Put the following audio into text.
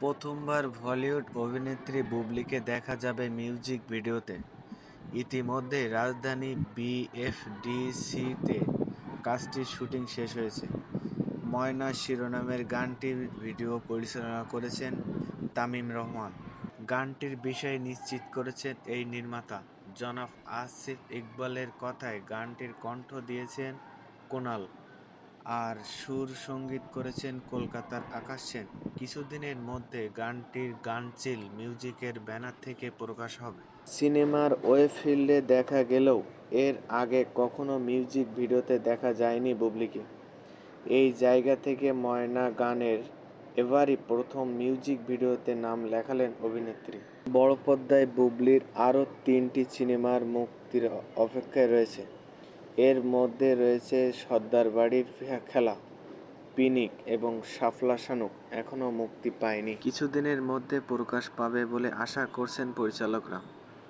প্রথমবার বলিউড অভিনেত্রী বুবলিকে দেখা যাবে মিউজিক ভিডিওতে। ইতিমধ্যে রাজধানী বিএফডিসিতে কাজটির শুটিং শেষ হয়েছে। ময়না শিরোনামের গানটির ভিডিও পরিচালনা করেছেন তামিম রহমান। গানটির বিষয় নিশ্চিত করেছেন এই নির্মাতা। জনাব আসিফ ইকবালের কথায় গানটির কণ্ঠ দিয়েছেন কোনাল আর সুর সংগীত করেছেন কলকাতার আকাশ সেন। কিছুদিনের মধ্যে গানটির গানচিল মিউজিকের ব্যানার থেকে প্রকাশ হবে। সিনেমার ওয়েব ফিল্ডে দেখা গেলেও এর আগে কখনো মিউজিক ভিডিওতে দেখা যায়নি বুবলিকে। এই জায়গা থেকে ময়না গানের এবারই প্রথম মিউজিক ভিডিওতে নাম লেখালেন অভিনেত্রী। বড় পর্দায় বুবলির আরও তিনটি সিনেমার মুক্তির অপেক্ষায় রয়েছে। এর মধ্যে রয়েছে সর্দার বাড়ির খেলা, পিনিক এবং সাফলা শানুক এখনও মুক্তি পায়নি। কিছুদিনের মধ্যে প্রকাশ পাবে বলে আশা করছেন পরিচালকরা।